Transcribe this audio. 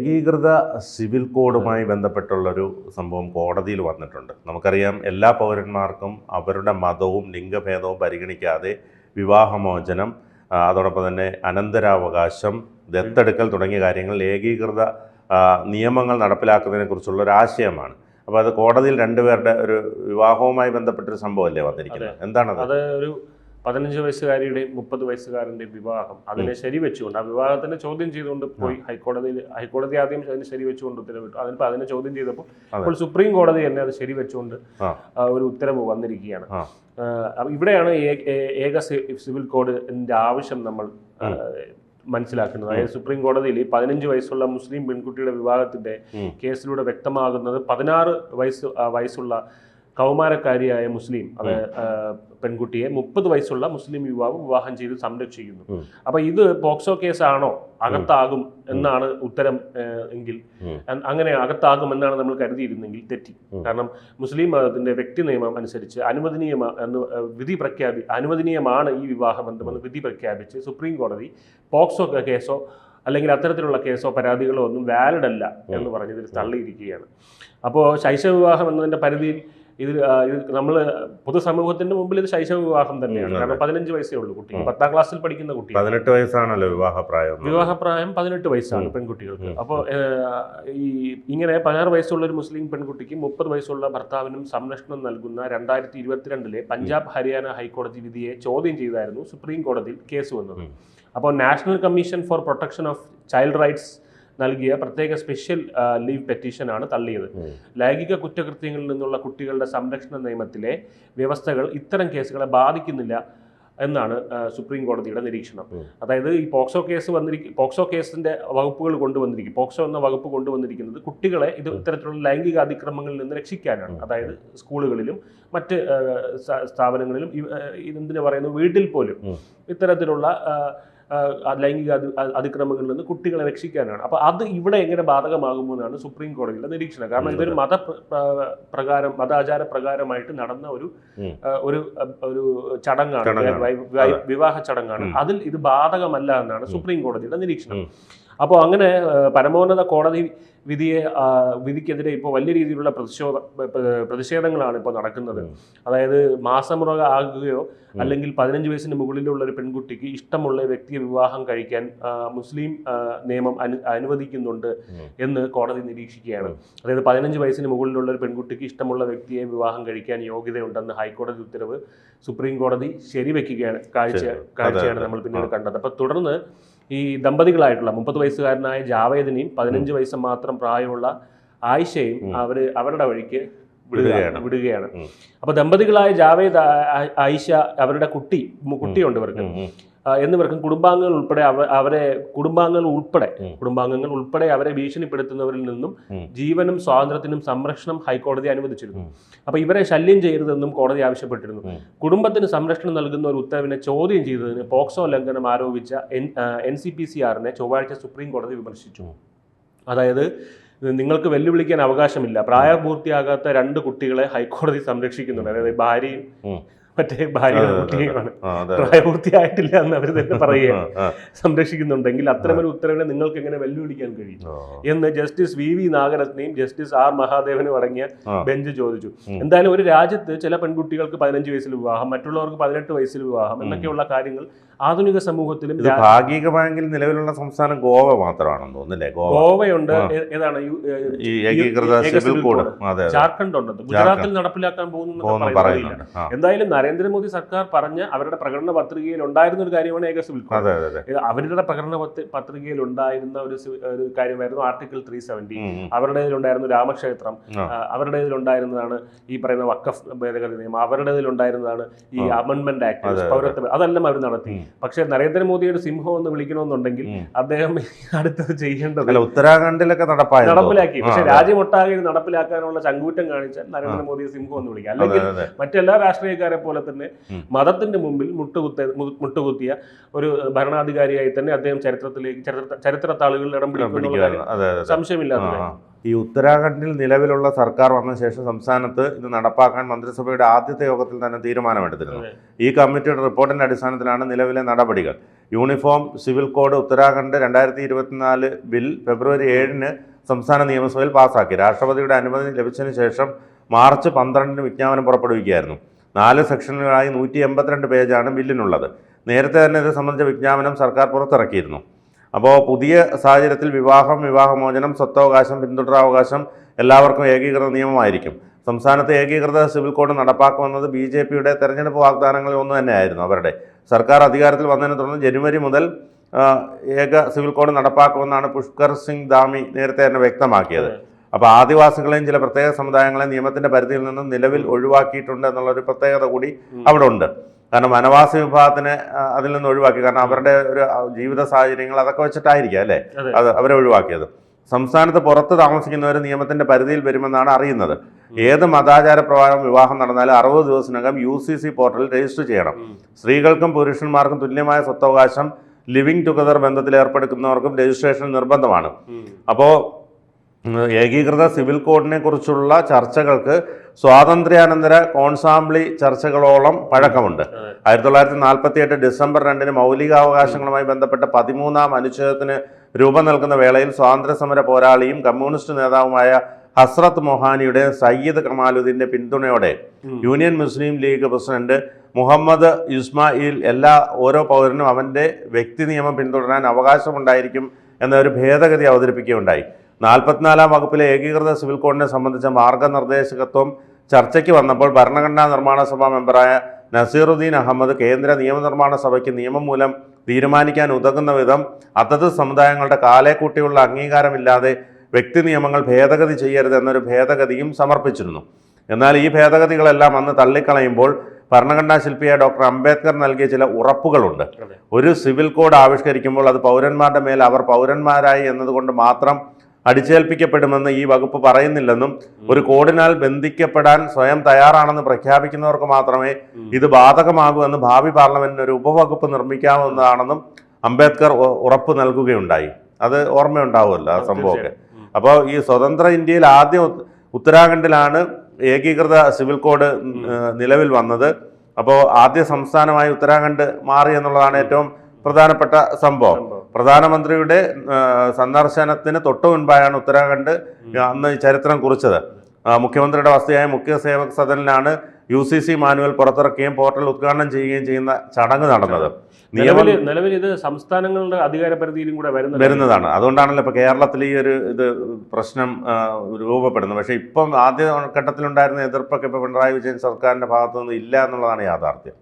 ഏകീകൃത സിവിൽ കോഡുമായി ബന്ധപ്പെട്ടുള്ളൊരു സംഭവം കോടതിയിൽ വന്നിട്ടുണ്ട്. നമുക്കറിയാം എല്ലാ പൗരന്മാർക്കും അവരുടെ മതവും ലിംഗഭേദവും പരിഗണിക്കാതെ വിവാഹമോചനം അതോടൊപ്പം തന്നെ അനന്തരാവകാശം ദത്തെടുക്കൽ തുടങ്ങിയ കാര്യങ്ങളിൽ ഏകീകൃത നിയമങ്ങൾ നടപ്പിലാക്കുന്നതിനെ കുറിച്ചുള്ള ഒരു ആശയമാണ്. അപ്പോൾ അത് കോടതിയിൽ രണ്ടുപേരുടെ ഒരു വിവാഹവുമായി ബന്ധപ്പെട്ടൊരു സംഭവമല്ലേ വന്നിരിക്കുന്നത്? എന്താണത്? അത് ഒരു പതിനഞ്ച് വയസ്സുകാരിയുടെയും മുപ്പത് വയസ്സുകാരന്റെയും വിവാഹം. അതിനെ ശരിവെച്ചുകൊണ്ട് ആ വിവാഹത്തിനെ ചോദ്യം ചെയ്തുകൊണ്ട് പോയി ഹൈക്കോടതിയിൽ ഹൈക്കോടതി ആദ്യം അതിനെ ശരിവെച്ചുകൊണ്ട് ഉത്തരവിട്ടു. അതിനിപ്പോൾ അതിനെ ചോദ്യം ചെയ്തപ്പോൾ ഇപ്പോൾ സുപ്രീം കോടതി തന്നെ അത് ശരിവെച്ചുകൊണ്ട് ഒരു ഉത്തരവ് വന്നിരിക്കുകയാണ്. ഇവിടെയാണ് ഏക സിവിൽ കോഡിന്റെ ആവശ്യം നമ്മൾ മനസ്സിലാക്കുന്നത്. അതായത് സുപ്രീം കോടതിയിൽ ഈ പതിനഞ്ച് വയസ്സുള്ള മുസ്ലിം പെൺകുട്ടിയുടെ വിവാഹത്തിന്റെ. കേസിലൂടെ വ്യക്തമാകുന്നത് പതിനാറ് വയസ്സ് വയസ്സുള്ള കൗമാരക്കാരിയായ മുസ്ലിം അത് പെൺകുട്ടിയെ മുപ്പത് വയസ്സുള്ള മുസ്ലിം യുവാവ് വിവാഹം ചെയ്ത് സംരക്ഷിക്കുന്നു. അപ്പൊ ഇത് പോക്സോ കേസാണോ? അകത്താകും എന്നാണ് ഉത്തരം എങ്കിൽ. അങ്ങനെ അകത്താകും എന്നാണ് നമ്മൾ കരുതിയിരുന്നെങ്കിൽ തെറ്റി. കാരണം മുസ്ലിം മതത്തിന്റെ വ്യക്തി നിയമം അനുസരിച്ച് അനുവദനീയമാണ് എന്ന് വിധി പ്രഖ്യാപി അനുവദനീയമാണ് ഈ വിവാഹ വിവാഹബന്ധമെന്ന് വിധി പ്രഖ്യാപിച്ച് സുപ്രീം കോടതി പോക്സോ കേസോ അല്ലെങ്കിൽ അത്തരത്തിലുള്ള കേസോ പരാതികളോ ഒന്നും വാലിഡ് അല്ല എന്ന് പറഞ്ഞ് ഇതിൽ തള്ളിയിരിക്കുകയാണ്. അപ്പോൾ ശൈശവ വിവാഹം എന്നതിന്റെ പരിധിയിൽ ഇത് ആ, ഇത് നമ്മൾ പൊതുസമൂഹത്തിന്റെ മുമ്പിൽ ഇത് ശൈശവ വിവാഹം തന്നെയാണ്. കാരണം പതിനഞ്ച് വയസ്സേ ഉള്ളൂ കുട്ടി. പത്താം ക്ലാസ്സിൽ പഠിക്കുന്ന കുട്ടി. പതിനെട്ട് വയസ്സാണല്ലോ വിവാഹപ്രായം വിവാഹപ്രായം പതിനെട്ട് വയസ്സാണ്. പെൺകുട്ടികൾക്ക്. അപ്പോൾ ഈ ഇങ്ങനെ പതിനാറ് വയസ്സുള്ള ഒരു മുസ്ലിം പെൺകുട്ടിക്ക് മുപ്പത് വയസ്സുള്ള ഭർത്താവിനും സംരക്ഷണം നൽകുന്ന രണ്ടായിരത്തി ഇരുപത്തിരണ്ടിലെ പഞ്ചാബ് ഹരിയാന ഹൈക്കോടതി വിധിയെ ചോദ്യം ചെയ്തായിരുന്നു സുപ്രീം കോടതിയിൽ കേസ് വന്നത്. അപ്പോൾ National Commission for Protection of Child Rights നൽകിയ പ്രത്യേക സ്പെഷ്യൽ ലീവ് പെറ്റീഷനാണ് തള്ളിയത്. ലൈംഗിക കുറ്റകൃത്യങ്ങളിൽ നിന്നുള്ള കുട്ടികളുടെ സംരക്ഷണ നിയമത്തിലെ വ്യവസ്ഥകൾ ഇത്തരം കേസുകളെ ബാധിക്കുന്നില്ല എന്നാണ് സുപ്രീം കോടതിയുടെ നിരീക്ഷണം. അതായത് ഈ പോക്സോ കേസ് വന്നിരിക്കും പോക്സോ കേസിന്റെ വകുപ്പുകൾ കൊണ്ടുവന്നിരിക്കും. പോക്സോ എന്ന വകുപ്പ് കൊണ്ടുവന്നിരിക്കുന്നത് കുട്ടികളെ ഇത് ഇത്തരത്തിലുള്ള ലൈംഗിക അതിക്രമങ്ങളിൽ നിന്ന് രക്ഷിക്കാനാണ്. അതായത് സ്കൂളുകളിലും മറ്റ് സ്ഥാപനങ്ങളിലും ഇതെന്തിനു പറയുന്നു വീട്ടിൽ പോലും. ഇത്തരത്തിലുള്ള ലൈംഗിക അതി- അതിക്രമങ്ങളിൽ നിന്ന് കുട്ടികളെ രക്ഷിക്കാനാണ്. അപ്പോൾ അത് ഇവിടെ എങ്ങനെ ബാധകമാകുമോ എന്നാണ് സുപ്രീം കോടതിയുടെ നിരീക്ഷണം. കാരണം ഇതൊരു മത പ്ര- പ്ര- പ്രകാരം മതാചാര പ്രകാരമായിട്ട് നടന്ന ഒരു ഒരു ഒരു ചടങ്ങാണ്. വിവാഹ ചടങ്ങാണ്. അതിൽ ഇത് ബാധകമല്ല എന്നാണ് സുപ്രീം കോടതിയുടെ നിരീക്ഷണം. അപ്പോൾ അങ്ങനെ പരമോന്നത കോടതി വിധിയെ വിധിക്കെതിരെ ഇപ്പോൾ വലിയ രീതിയിലുള്ള പ്രതിഷേധ പ്ര- പ്രതിഷേധങ്ങളാണ് ഇപ്പോൾ നടക്കുന്നത്. അതായത് മാസമുറക ആകുകയോ അല്ലെങ്കിൽ പതിനഞ്ച് വയസ്സിന് മുകളിലുള്ള ഒരു പെൺകുട്ടിക്ക് ഇഷ്ടമുള്ള വ്യക്തിയെ വിവാഹം കഴിക്കാൻ മുസ്ലിം നിയമം അനു അനുവദിക്കുന്നുണ്ട് എന്ന് കോടതി നിരീക്ഷിക്കുകയാണ്. അതായത് പതിനഞ്ച് വയസ്സിന് മുകളിലുള്ള ഒരു പെൺകുട്ടിക്ക് ഇഷ്ടമുള്ള വ്യക്തിയെ വിവാഹം കഴിക്കാൻ യോഗ്യതയുണ്ടെന്ന് ഹൈക്കോടതി ഉത്തരവ് സുപ്രീം കോടതി ശരിവെക്കുകയാണ്. കാഴ്ച കാഴ്ചയാണ് നമ്മൾ പിന്നീട് കണ്ടത്. അപ്പോൾ തുടർന്ന് ഈ ദമ്പതികളായിട്ടുള്ള മുപ്പത് വയസ്സുകാരനായ ജാവേദിനെയും പതിനഞ്ച് വയസ്സ് മാത്രം പ്രായമുള്ള ആയിഷയും അവർ അവരുടെ വഴിക്ക് വിടുകയാണ്. വിടുകയാണ്. അപ്പൊ ദമ്പതികളായ ജാവേദ് ആയിഷ അവരുടെ കുട്ടി കുട്ടിയുണ്ട് ഇവർക്ക്. എന്നിവർക്കും കുടുംബാംഗങ്ങൾ ഉൾപ്പെടെ അവ അവരെ കുടുംബാംഗങ്ങൾ ഉൾപ്പെടെ കുടുംബാംഗങ്ങൾ ഉൾപ്പെടെ അവരെ ഭീഷണിപ്പെടുത്തുന്നവരിൽ നിന്നും ജീവനും സ്വാതന്ത്ര്യത്തിനും സംരക്ഷണം ഹൈക്കോടതി അനുവദിച്ചിരുന്നു. അപ്പൊ ഇവരെ ശല്യം ചെയ്യരുതെന്നും കോടതി ആവശ്യപ്പെട്ടിരുന്നു. കുടുംബത്തിന് സംരക്ഷണം നൽകുന്ന ഒരു ഉത്തരവിനെ ചോദ്യം ചെയ്തതിന് പോക്സോ ലംഘനം ആരോപിച്ച N N C P C ആറിനെ ചൊവ്വാഴ്ച സുപ്രീം കോടതി വിമർശിച്ചു. അതായത് നിങ്ങൾക്ക് വെല്ലുവിളിക്കാൻ അവകാശമില്ല. പ്രായപൂർത്തിയാകാത്ത രണ്ട് കുട്ടികളെ ഹൈക്കോടതി സംരക്ഷിക്കുന്നുണ്ട്. അതായത് ഭാര്യയും. മറ്റേ ഭാര്യ കുട്ടിയുമാണ് പ്രായപൂർത്തിയായിട്ടില്ല എന്ന് അവർ തന്നെ പറയുകയാണ്. സംരക്ഷിക്കുന്നുണ്ടെങ്കിൽ അത്തരമൊരു ഉത്തരവിനെ നിങ്ങൾക്ക് എങ്ങനെ വെല്ലുവിളിക്കാൻ കഴിയും? എന്ന് ജസ്റ്റിസ് വി വി നാഗരത്നയും ജസ്റ്റിസ് ആർ മഹാദേവനും അടങ്ങിയ ബെഞ്ച് ചോദിച്ചു. എന്തായാലും ഒരു രാജ്യത്ത് ചില പെൺകുട്ടികൾക്ക് പതിനഞ്ച് വയസ്സിൽ വിവാഹം മറ്റുള്ളവർക്ക് പതിനെട്ട് വയസ്സിൽ വിവാഹം എന്നൊക്കെയുള്ള കാര്യങ്ങൾ ആധുനിക സമൂഹത്തിലും ഭാഗികമായെങ്കിൽ നിലവിലുള്ള സംസ്ഥാനം ഗോവ മാത്രമാണെന്ന് തോന്നുന്നില്ലേ? ഗോവ. ഗോവയുണ്ട്. ഏതാണ്? ഏകീകൃത സിവിൽ കോഡ്. ജാർഖണ്ഡ് ഉണ്ട് ഗുജറാത്തിൽ നടപ്പിലാക്കാൻ പോകുന്നു എന്തായാലും നരേന്ദ്രമോദി സർക്കാർ പറഞ്ഞ അവരുടെ പ്രകടന പത്രികയിൽ ഉണ്ടായിരുന്ന ഒരു കാര്യമാണ് ഏക സിവിൽ കോഡ്. അവരുടെ പ്രകടന പത്രികയിൽ ഉണ്ടായിരുന്ന ഒരു ഒരു കാര്യമായിരുന്നു ആർട്ടിക്കിൾ ത്രീ സെവന്റി. അവരുടെ ഉണ്ടായിരുന്നു രാമക്ഷേത്രം അവരുടെ ഉണ്ടായിരുന്നതാണ് ഈ പറയുന്ന വക്കഫ് ഭേദഗതി നിയമം. അവരുടെ ഉണ്ടായിരുന്നതാണ് ഈ അമെന്റ്മെന്റ് ആക്ട്. പൗരത്വ അതെല്ലാം അവർ നടത്തി. പക്ഷേ നരേന്ദ്രമോദിയുടെ സിംഹം എന്ന് വിളിക്കണമെന്നുണ്ടെങ്കിൽ അദ്ദേഹം അടുത്തത് ചെയ്യേണ്ടത് ഉത്തരാഖണ്ഡിലൊക്കെ നടപ്പിലാക്കി. പക്ഷെ. രാജ്യമൊട്ടാകെ നടപ്പിലാക്കാനുള്ള ചങ്കൂറ്റം കാണിച്ചാൽ നരേന്ദ്രമോദിയെ സിംഹം എന്ന് വിളിക്കാം. അല്ലെങ്കിൽ മറ്റെല്ലാ രാഷ്ട്രീയക്കാരെ പോലെ തന്നെ മതത്തിന്റെ മുമ്പിൽ മുട്ടുകുത്ത മുട്ടുകുത്തിയ ഒരു ഭരണാധികാരിയായി തന്നെ അദ്ദേഹം ചരിത്രത്തിലേക്ക് ചരിത്ര ചരിത്രത്താളുകളിൽ ഇടം പിടിക്കുന്ന. ആ. ഈ ഉത്തരാഖണ്ഡിൽ നിലവിലുള്ള സർക്കാർ വന്ന ശേഷം സംസ്ഥാനത്ത് ഇത് നടപ്പാക്കാൻ മന്ത്രിസഭയുടെ ആദ്യത്തെ യോഗത്തിൽ തന്നെ തീരുമാനമെടുത്തിരുന്നു. ഈ കമ്മിറ്റിയുടെ റിപ്പോർട്ടിന്റെ അടിസ്ഥാനത്തിലാണ് നിലവിലെ നടപടികൾ. യൂണിഫോം സിവിൽ കോഡ് ഉത്തരാഖണ്ഡ് രണ്ടായിരത്തി ഇരുപത്തിനാല് ബിൽ ഫെബ്രുവരി ഏഴിന് സംസ്ഥാന നിയമസഭയിൽ പാസാക്കി. രാഷ്ട്രപതിയുടെ അനുമതി ലഭിച്ചതിന് ശേഷം മാർച്ച് പന്ത്രണ്ടിന് വിജ്ഞാപനം പുറപ്പെടുവിക്കുകയായിരുന്നു. നാല് സെക്ഷനുകളായി നൂറ്റി എൺപത്തിരണ്ട് പേജാണ് ബില്ലിനുള്ളത്. നേരത്തെ തന്നെ ഇത് സംബന്ധിച്ച വിജ്ഞാപനം സർക്കാർ പുറത്തിറക്കിയിരുന്നു. അപ്പോൾ പുതിയ സാഹചര്യത്തിൽ വിവാഹം വിവാഹമോചനം സ്വത്തവകാശം പിന്തുടരാവകാശം എല്ലാവർക്കും ഏകീകൃത നിയമമായിരിക്കും. സംസ്ഥാനത്ത് ഏകീകൃത സിവിൽ കോഡ് നടപ്പാക്കുമെന്നത് ബി ജെ പിയുടെ തെരഞ്ഞെടുപ്പ് വാഗ്ദാനങ്ങളിൽ ഒന്ന് തന്നെയായിരുന്നു അവരുടെ. സർക്കാർ അധികാരത്തിൽ വന്നതിനെ തുടർന്ന് ജനുവരി മുതൽ ഏക സിവിൽ കോഡ് നടപ്പാക്കുമെന്നാണ് പുഷ്കർ സിംഗ് ദാമി നേരത്തെ തന്നെ വ്യക്തമാക്കിയത്. അപ്പോൾ ആദിവാസികളെയും ചില പ്രത്യേക സമുദായങ്ങളെ നിയമത്തിന്റെ പരിധിയിൽ നിന്നും നിലവിൽ ഒഴിവാക്കിയിട്ടുണ്ട് എന്നുള്ളൊരു പ്രത്യേകത കൂടി അവിടെ ഉണ്ട്. കാരണം വനവാസി വിഭാഗത്തിനെ അതിൽ നിന്ന് ഒഴിവാക്കി. കാരണം അവരുടെ ഒരു ജീവിത സാഹചര്യങ്ങൾ അതൊക്കെ വെച്ചിട്ടായിരിക്കും അല്ലേ? അതെ. അവരെ ഒഴിവാക്കിയത്. സംസ്ഥാനത്ത് പുറത്ത് താമസിക്കുന്നവർ നിയമത്തിന്റെ പരിധിയിൽ വരുമെന്നാണ് അറിയുന്നത്. ഏത് മതാചാര പ്രകാരം വിവാഹം നടന്നാലും അറുപത് ദിവസത്തിനകം യു സി സി പോർട്ടലിൽ രജിസ്റ്റർ ചെയ്യണം. സ്ത്രീകൾക്കും പുരുഷന്മാർക്കും തുല്യമായ സ്വത്തവകാശം ലിവിംഗ് ടുഗദർ ബന്ധത്തിൽ ഏർപ്പെടുക്കുന്നവർക്കും രജിസ്ട്രേഷൻ നിർബന്ധമാണ്. അപ്പോൾ ഏകീകൃത സിവിൽ കോഡിനെ കുറിച്ചുള്ള ചർച്ചകൾക്ക് സ്വാതന്ത്ര്യാനന്തര കോൺസാംബ്ലി ചർച്ചകളോളം പഴക്കമുണ്ട്. ആയിരത്തി തൊള്ളായിരത്തി നാൽപ്പത്തി എട്ട് ഡിസംബർ രണ്ടിന് മൗലികാവകാശങ്ങളുമായി ബന്ധപ്പെട്ട പതിമൂന്നാം അനുച്ഛേദത്തിന് രൂപം നൽകുന്ന വേളയിൽ സ്വാതന്ത്ര്യ സമര പോരാളിയും കമ്മ്യൂണിസ്റ്റ് നേതാവുമായ ഹസ്രത്ത് മൊഹാനിയുടെ സയ്യിദ് കമാലുദ്ദീന്റെ പിന്തുണയോടെ Union Muslim League president Muhammad Ismail എല്ലാ ഓരോ പൗരനും അവന്റെ വ്യക്തി നിയമം പിന്തുടരാൻ അവകാശമുണ്ടായിരിക്കും എന്ന ഒരു ഭേദഗതി അവതരിപ്പിക്കുകയുണ്ടായി. നാൽപ്പത്തിനാലാം വകുപ്പിലെ ഏകീകൃത സിവിൽ കോഡിനെ സംബന്ധിച്ച മാർഗനിർദ്ദേശകത്വം ചർച്ചയ്ക്ക് വന്നപ്പോൾ ഭരണഘടനാ നിർമ്മാണ സഭാ മെമ്പറായ നസീറുദ്ദീൻ അഹമ്മദ് കേന്ദ്ര നിയമനിർമ്മാണ സഭയ്ക്ക് നിയമം മൂലം തീരുമാനിക്കാൻ ഉതകുന്ന വിധം അതത് സമുദായങ്ങളുടെ കാലേക്കൂട്ടിയുള്ള അംഗീകാരമില്ലാതെ വ്യക്തി നിയമങ്ങൾ ഭേദഗതി ചെയ്യരുത് എന്നൊരു ഭേദഗതിയും സമർപ്പിച്ചിരുന്നു. എന്നാൽ ഈ ഭേദഗതികളെല്ലാം അന്ന് തള്ളിക്കളയുമ്പോൾ ഭരണഘടനാ ശില്പിയായ ഡോക്ടർ അംബേദ്കർ നൽകിയ ചില ഉറപ്പുകളുണ്ട്. ഒരു സിവിൽ കോഡ് ആവിഷ്കരിക്കുമ്പോൾ അത് പൗരന്മാരുടെ മേൽ അവർ പൗരന്മാരായി എന്നതുകൊണ്ട് മാത്രം അടിച്ചേൽപ്പിക്കപ്പെടുമെന്ന് ഈ വകുപ്പ് പറയുന്നില്ലെന്നും ഒരു കോഡിനാൽ ബന്ധിക്കപ്പെടാൻ സ്വയം തയ്യാറാണെന്ന് പ്രഖ്യാപിക്കുന്നവർക്ക് മാത്രമേ ഇത് ബാധകമാകൂ എന്ന് ഭാവി പാർലമെന്റിന് ഒരു ഉപവകുപ്പ് നിർമ്മിക്കാവുന്നതാണെന്നും അംബേദ്കർ ഉറപ്പ് നൽകുകയുണ്ടായി. അത് ഓർമ്മയുണ്ടാവുമല്ലോ ആ സംഭവമൊക്കെ. അപ്പോൾ ഈ സ്വതന്ത്ര ഇന്ത്യയിൽ ആദ്യം ഉത്തരാഖണ്ഡിലാണ് ഏകീകൃത സിവിൽ കോഡ് നിലവിൽ വന്നത്. അപ്പോൾ ആദ്യ സംസ്ഥാനമായി ഉത്തരാഖണ്ഡ് മാറി എന്നുള്ളതാണ് ഏറ്റവും പ്രധാനപ്പെട്ട സംഭവം. സംഭവം. പ്രധാനമന്ത്രിയുടെ സന്ദർശനത്തിന് തൊട്ടു മുൻപായാണ് ഉത്തരാഖണ്ഡ് അന്ന് ചരിത്രം കുറിച്ചത്. മുഖ്യമന്ത്രിയുടെ വസതിയായ മുഖ്യ സേവക് സദനിലാണ് യു സി സി മാനുവൽ പുറത്തിറക്കുകയും പോർട്ടൽ ഉദ്ഘാടനം ചെയ്യുകയും ചെയ്യുന്ന ചടങ്ങ് നടന്നത്. നിയമം നിലവിൽ ഇത് സംസ്ഥാനങ്ങളുടെ അധികാര പരിധിയിലും കൂടെ വരുന്ന വരുന്നതാണ്. അതുകൊണ്ടാണല്ലോ ഇപ്പോൾ കേരളത്തിൽ ഈ ഒരു ഇത് പ്രശ്നം രൂപപ്പെടുന്നത്. പക്ഷേ ഇപ്പം ആദ്യ ഘട്ടത്തിലുണ്ടായിരുന്ന എതിർപ്പൊക്കെ ഇപ്പോൾ പിണറായി വിജയൻ സർക്കാരിന്റെ ഭാഗത്തുനിന്ന് ഇല്ല എന്നുള്ളതാണ് യാഥാർത്ഥ്യം.